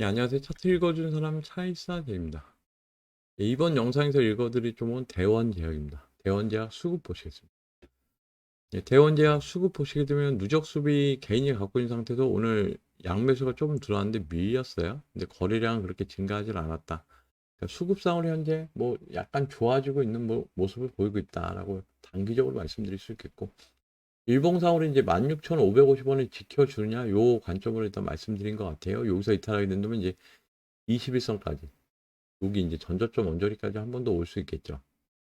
네, 안녕하세요. 차트 읽어주는 사람 차이사제입니다. 네, 이번 영상에서 읽어드릴 종목은 대원제약입니다. 대원제약 수급 보시겠습니다. 네, 대원제약 수급 보시게 되면 누적 수비 개인이 갖고 있는 상태에서 오늘 양매수가 조금 들어왔는데 밀렸어요. 근데 거래량은 그렇게 증가하지 않았다. 그러니까 수급상으로 현재 뭐 약간 좋아지고 있는 뭐 모습을 보이고 있다라고 단기적으로 말씀드릴 수 있겠고 일봉상으로 이제 16,550원을 지켜주느냐 요 관점으로 일단 말씀드린 것 같아요. 여기서 이탈하게 된다면 이제 21선까지 여기 이제 전저점 언저리까지 한 번 더 올 수 있겠죠.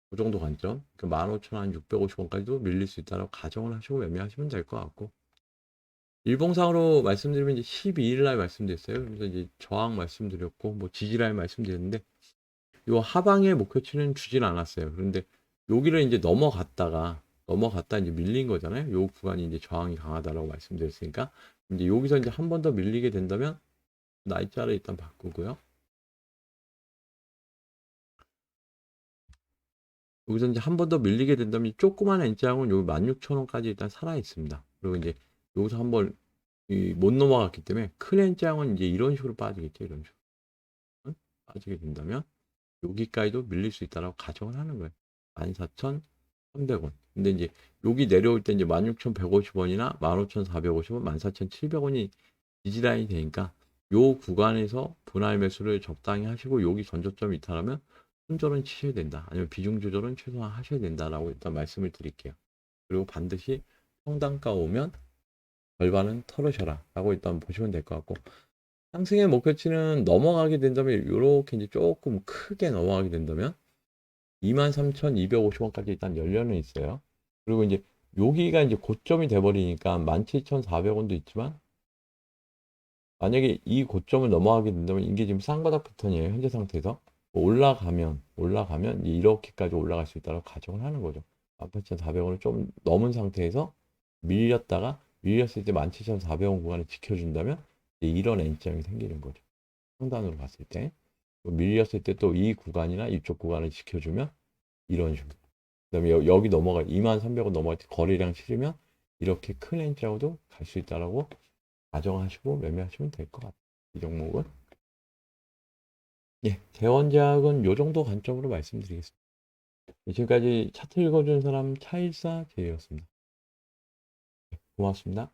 그 정도 관점. 그 15,650원까지도 밀릴 수 있다라고 가정을 하시고 매매하시면 될 것 같고. 일봉상으로 말씀드리면 이제 12일 날 말씀드렸어요. 그래서 이제 저항 말씀드렸고 뭐 지지라인 말씀드렸는데 요 하방의 목표치는 주진 않았어요. 그런데 여기를 이제 넘어갔다가 넘어갔다 이제 밀린 거잖아요. 요 구간이 이제 저항이 강하다라고 말씀드렸으니까 이제 여기서 이제 한 번 더 밀리게 된다면 날짜를 일단 바꾸고요. 여기서 이제 한 번 더 밀리게 된다면 이 조그만 N장은 여기 16,000원까지 일단 살아 있습니다. 그리고 이제 여기서 한번 못 넘어갔기 때문에 큰 N장은 이제 이런 식으로 빠지겠죠. 이런 식으로. 응? 빠지게 된다면 여기까지도 밀릴 수 있다라고 가정을 하는 거예요. 14,300원. 근데 이제 여기 내려올 때 이제 16,150원이나 15,450원, 14,700원이 지지라인이 되니까 요 구간에서 분할 매수를 적당히 하시고 여기 전저점 이탈하면 손절은 치셔야 된다. 아니면 비중 조절은 최소한 하셔야 된다라고 일단 말씀을 드릴게요. 그리고 반드시 평단가 오면 절반은 털으셔라 라고 일단 보시면 될 것 같고 상승의 목표치는 넘어가게 된다면 이렇게 이제 조금 크게 넘어가게 된다면 23,250원까지 일단 열려는 있어요. 그리고 이제 여기가 이제 고점이 돼버리니까 17,400원도 있지만 만약에 이 고점을 넘어가게 된다면 이게 지금 쌍바닥 패턴이에요. 현재 상태에서 올라가면 올라가면 이렇게까지 올라갈 수 있다고 가정을 하는 거죠. 18,400원을 좀 넘은 상태에서 밀렸다가 밀렸을 때 17,400원 구간을 지켜준다면 이런 N점이 생기는 거죠. 상단으로 봤을 때 밀렸을 때 또 이 구간이나 이쪽 구간을 지켜주면 이런 식으로 그다음에 여, 여기 넘어가 23,300원 넘어갈 때 거래량 치르면 이렇게 큰 N자로도 갈 수 있다라고 가정하시고 매매하시면 될 것 같아요. 이 종목은 예, 대원제약은 요 정도 관점으로 말씀드리겠습니다. 예, 지금까지 차트 읽어준 사람 차일사 제이였습니다. 예, 고맙습니다.